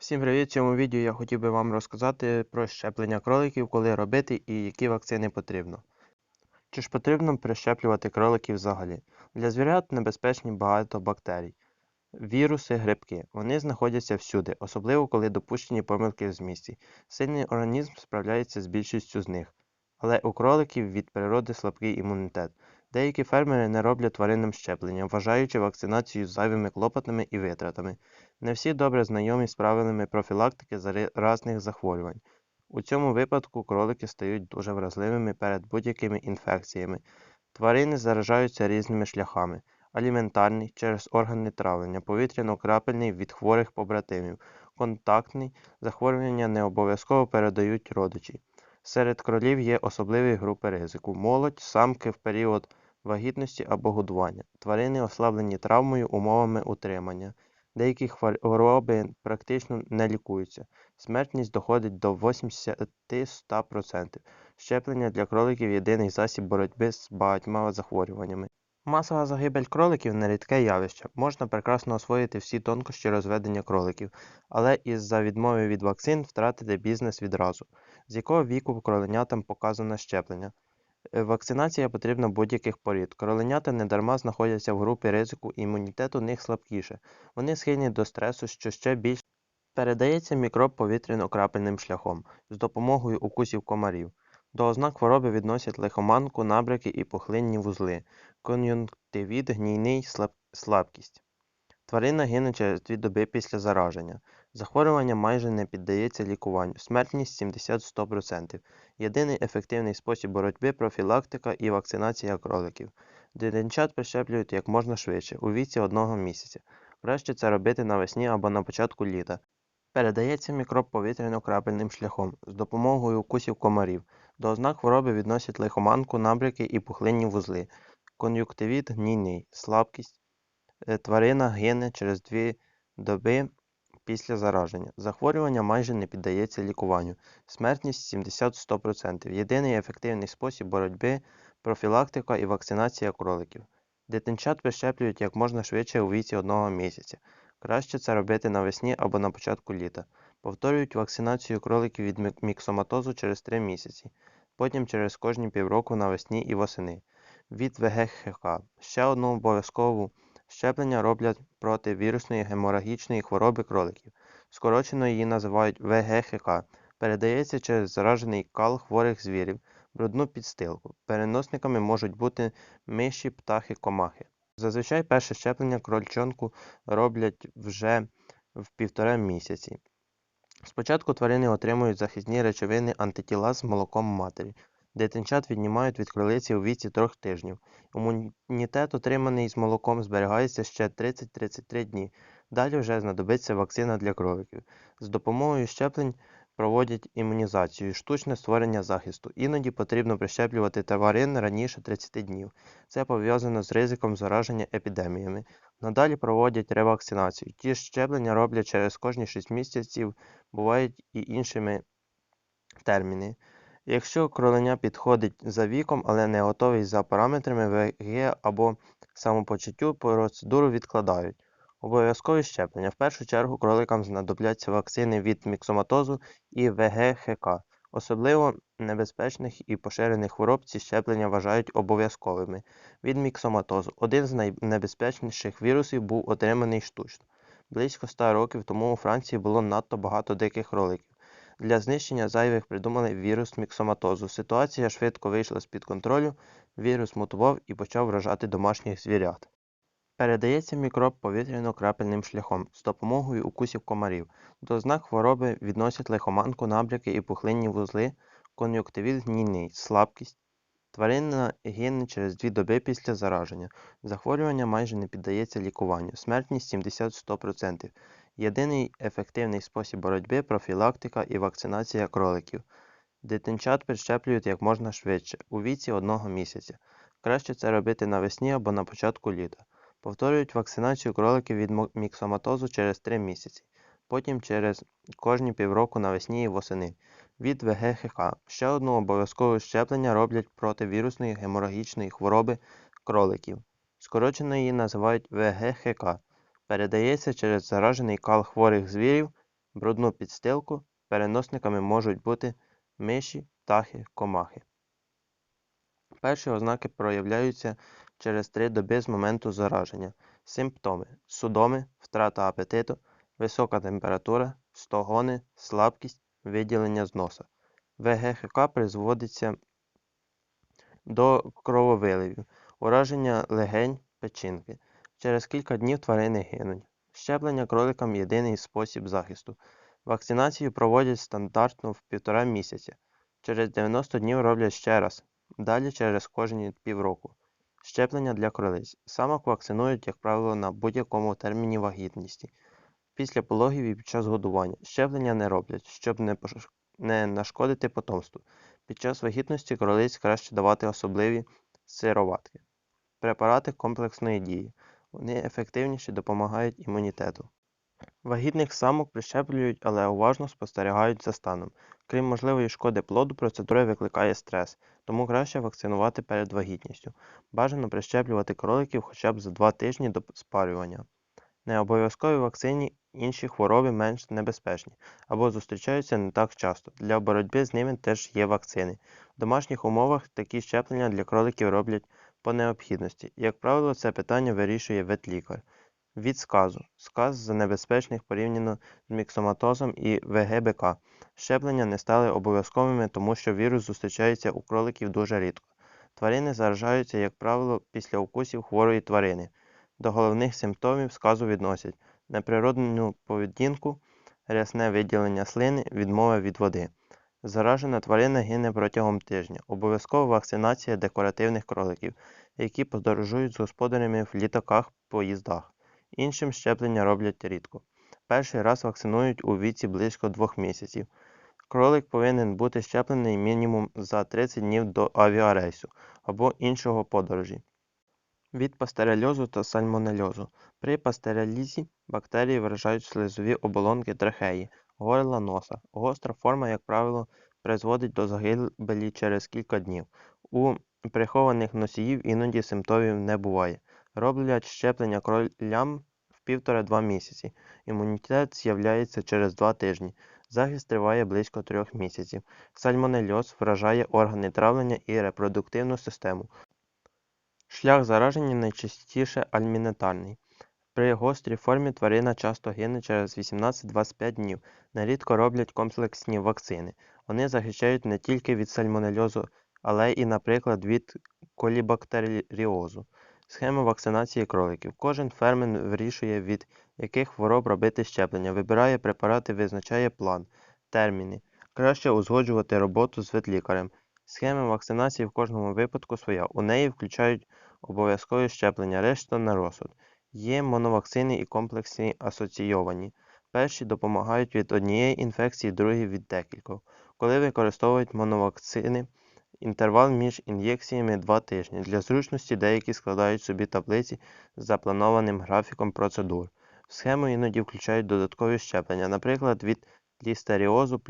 Всім привіт! В цьому відео я хотів би вам розказати про щеплення кроликів, коли робити і які вакцини потрібно. Чи ж потрібно прищеплювати кроликів взагалі? Для звірят небезпечні багато бактерій, віруси, грибки. Вони знаходяться всюди, особливо коли допущені помилки в змісті. Сильний організм справляється з більшістю з них. Але у кроликів від природи слабкий імунітет. Деякі фермери не роблять тваринам щеплення, вважаючи вакцинацію зайвими клопотами і витратами. Не всі добре знайомі з правилами профілактики заразних захворювань. У цьому випадку кролики стають дуже вразливими перед будь-якими інфекціями. Тварини заражаються різними шляхами: аліментарний через органи травлення, повітряно-крапельний від хворих побратимів, контактний захворювання не обов'язково передають родичі. Серед кролів є особливі групи ризику: молодь, самки в період вагітності або годування, тварини, ослаблені травмою, умовами утримання. Деякі хвороби практично не лікуються. Смертність доходить до 80-100%. Щеплення для кроликів єдиний засіб боротьби з багатьма захворюваннями. Масова загибель кроликів нерідке явище. Можна прекрасно освоїти всі тонкощі розведення кроликів, але із-за відмови від вакцин втратити бізнес відразу. З якого віку кроленятам показано щеплення? Е, вакцинація потрібна будь-яких порід. Кроленята недарма знаходяться в групі ризику імунітет у них слабкіше. Вони схильні до стресу, що ще більш передається мікроб повітряно-крапельним шляхом з допомогою укусів комарів. До ознак хвороби відносять лихоманку, набряки і пухлинні вузли, кон'юнктивіт, гнійний слабкість. Тварина гине через дві доби після зараження. Захворювання майже не піддається лікуванню, смертність 70-100%. Єдиний ефективний спосіб боротьби профілактика і вакцинація кроликів. Дитинчат прищеплюють як можна швидше, у віці одного місяця. Краще це робити навесні або на початку літа. Передається мікроб повітряно-крапельним шляхом з допомогою укусів комарів. До ознак хвороби відносять лихоманку, набряки і пухлинні вузли, кон'юнктивіт гнійний, слабкість. Е, тварина гине через дві доби після зараження. Захворювання майже не піддається лікуванню. Смертність 70-100%. Єдиний ефективний спосіб боротьби профілактика і вакцинація кроликів. Дитинчат прищеплюють як можна швидше у віці одного місяця. Краще це робити навесні або на початку літа. Повторюють вакцинацію кроликів від міксоматозу через 3 місяці, потім через кожні півроку навесні і восени. Від ВГХК. Ще одну обов'язкову Щеплення роблять проти вірусної геморагічної хвороби кроликів. Скорочено її називають ВГХК. Передається через заражений кал хворих звірів, брудну підстилку. Переносниками можуть бути миші, птахи, комахи. Зазвичай перше щеплення крольчонку роблять вже в півтора місяці. Спочатку тварини отримують захисні речовини антитіла з молоком матері. Дитинчат віднімають від кролиці у віці трьох тижнів. Імунітет, отриманий з молоком, зберігається ще 30-33 дні. Далі вже знадобиться вакцина для кроликів. З допомогою щеплень проводять імунізацію, штучне створення захисту. Іноді потрібно прищеплювати тварин раніше 30 днів. Це пов'язано з ризиком зараження епідеміями. Надалі проводять ревакцинацію. Ті ж щеплення роблять через кожні 6 місяців, бувають і іншими терміни. Якщо кроленя підходить за віком, але не готовий за параметрами ВГ або самопочуттю, процедуру відкладають. Обов'язкові щеплення. В першу чергу кроликам знадобляться вакцини від міксоматозу і ВГХК. Особливо небезпечних і поширених хвороб ці щеплення вважають обов'язковими. Від міксоматозу. Один з найнебезпечніших вірусів був отриманий штучно. Близько 100 років тому у Франції було надто багато диких кроликів. Для знищення зайвих придумали вірус міксоматозу. Ситуація швидко вийшла з-під контролю, вірус мутував і почав вражати домашніх звірят. Передається мікроб повітряно-крапельним шляхом з допомогою укусів комарів. До знак хвороби відносять лихоманку, набряки і пухлинні вузли, кон'юнктивіт гнійний, слабкість. Тварина гине через дві доби після зараження. Захворювання майже не піддається лікуванню. Смертність 70-100%. Єдиний ефективний спосіб боротьби профілактика і вакцинація кроликів. Дитинчат прищеплюють як можна швидше, у віці одного місяця. Краще це робити навесні або на початку літа. Повторюють вакцинацію кроликів від міксоматозу через 3 місяці, потім через кожні півроку навесні і восени. Від ВГХК. Ще одну обов'язкове щеплення роблять проти вірусної геморагічної хвороби кроликів. Скорочено її називають ВГХК передається через заражений кал хворих звірів, брудну підстилку. Переносниками можуть бути миші, птахи, комахи. Перші ознаки проявляються через 3 доби з моменту зараження. Симптоми: судоми, втрата апетиту, висока температура, стогони, слабкість, виділення з носа. ВГХК призводиться до крововиливів, ураження легень, печінки. Через кілька днів тварини гинуть. Щеплення кроликам єдиний спосіб захисту. Вакцинацію проводять стандартно в півтора місяця. Через 90 днів роблять ще раз, далі через кожні півроку. Щеплення для кролиць. Самок вакцинують, як правило, на будь-якому терміні вагітності. Після пологів і під час годування. Щеплення не роблять, щоб не, пош- не нашкодити потомству. Під час вагітності кролиць краще давати особливі сироватки. Препарати комплексної дії. Вони ефективніше допомагають імунітету. Вагітних самок прищеплюють, але уважно спостерігають за станом. Крім можливої шкоди плоду, процедура викликає стрес, тому краще вакцинувати перед вагітністю. Бажано прищеплювати кроликів хоча б за 2 тижні до спарювання. Необов'язкові вакцині інші хвороби менш небезпечні або зустрічаються не так часто. Для боротьби з ними теж є вакцини. В домашніх умовах такі щеплення для кроликів роблять по необхідності. Як правило, це питання вирішує ветлікар. Від сказу. Сказ за небезпечних порівняно з міксоматозом і ВГБК. Щеплення не стали обов'язковими, тому що вірус зустрічається у кроликів дуже рідко. Тварини заражаються, як правило, після укусів хворої тварини. До головних симптомів сказу відносять неприродну поведінку, рясне виділення слини, відмова від води. Заражена тварина гине протягом тижня. Обов'язкова вакцинація декоративних кроликів, які подорожують з господарями в літаках, поїздах. Іншим щеплення роблять рідко. Перший раз вакцинують у віці близько двох місяців. Кролик повинен бути щеплений мінімум за 30 днів до авіарейсу або іншого подорожі. Від пастерельозу та сальмонельозу. При пастерелізі бактерії вражають слизові оболонки трахеї, горла носа. Гостра форма, як правило, призводить до загибелі через кілька днів. У прихованих носіїв іноді симптомів не буває. Роблять щеплення кролям в півтора-два місяці. Імунітет з'являється через два тижні. Захист триває близько трьох місяців. Сальмонельоз вражає органи травлення і репродуктивну систему. Шлях зараження найчастіше альмінетарний. При гострій формі тварина часто гине через 18-25 днів. Нерідко роблять комплексні вакцини. Вони захищають не тільки від сальмонельозу, але і, наприклад, від колібактеріозу. Схема вакцинації кроликів. Кожен фермер вирішує, від яких хвороб робити щеплення, вибирає препарати, визначає план, терміни. Краще узгоджувати роботу з ветлікарем. Схема вакцинації в кожному випадку своя. У неї включають обов'язкові щеплення, решта на розсуд. Є моновакцини і комплексні асоційовані. Перші допомагають від однієї інфекції, другі від декількох. Коли використовують моновакцини, інтервал між ін'єкціями 2 тижні. Для зручності деякі складають собі таблиці з запланованим графіком процедур. В схему іноді включають додаткові щеплення, наприклад, від лістеріозу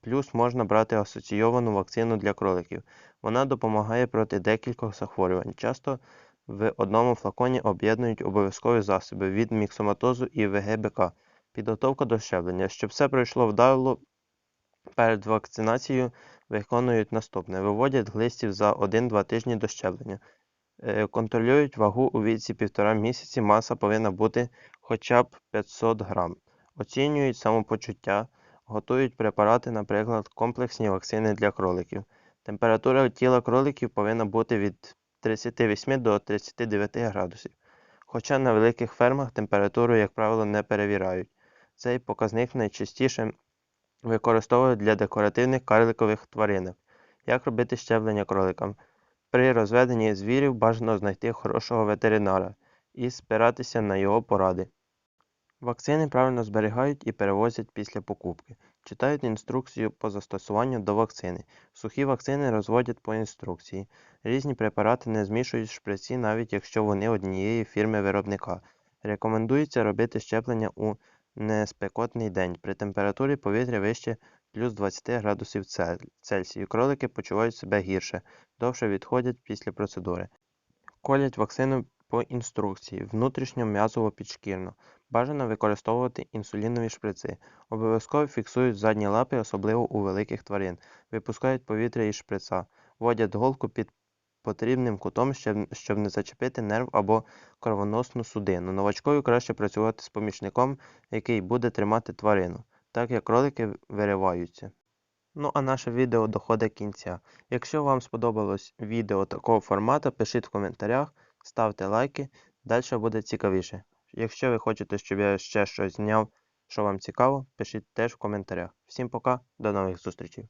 плюс можна брати асоційовану вакцину для кроликів. Вона допомагає проти декількох захворювань. Часто в одному флаконі об'єднують обов'язкові засоби від міксоматозу і ВГБК. Підготовка до щеплення. Щоб все пройшло вдало, перед вакцинацією виконують наступне: виводять глистів за 1-2 тижні до щеплення. Е, Контролюють вагу у віці 1,5 місяці, маса повинна бути хоча б 500 грам. Оцінюють самопочуття, готують препарати, наприклад, комплексні вакцини для кроликів. Температура тіла кроликів повинна бути від 38 до 39 градусів. Хоча на великих фермах температуру, як правило, не перевіряють. Цей показник найчастіше використовують для декоративних карликових тваринок. Як робити щеплення кроликам? При розведенні звірів бажано знайти хорошого ветеринара і спиратися на його поради. Вакцини правильно зберігають і перевозять після покупки. Читають інструкцію по застосуванню до вакцини. Сухі вакцини розводять по інструкції. Різні препарати не змішують шприці, навіть якщо вони однієї фірми виробника. Рекомендується робити щеплення у неспекотний день при температурі повітря вище плюс 20 градусів Цель- Цельсію. Кролики почувають себе гірше, довше відходять після процедури. Колять вакцину по інструкції, внутрішньо м'язово підшкірно. Бажано використовувати інсулінові шприци. Обов'язково фіксують задні лапи, особливо у великих тварин. Випускають повітря із шприца. Вводять голку під потрібним кутом, щоб, не зачепити нерв або кровоносну судину. Новачкою краще працювати з помічником, який буде тримати тварину, так як кролики вириваються. Ну а наше відео доходить кінця. Якщо вам сподобалось відео такого формату, пишіть в коментарях, ставте лайки, далі буде цікавіше. Якщо ви хочете, щоб я ще щось зняв, що вам цікаво, пишіть теж в коментарях. Всім пока, до нових зустрічей.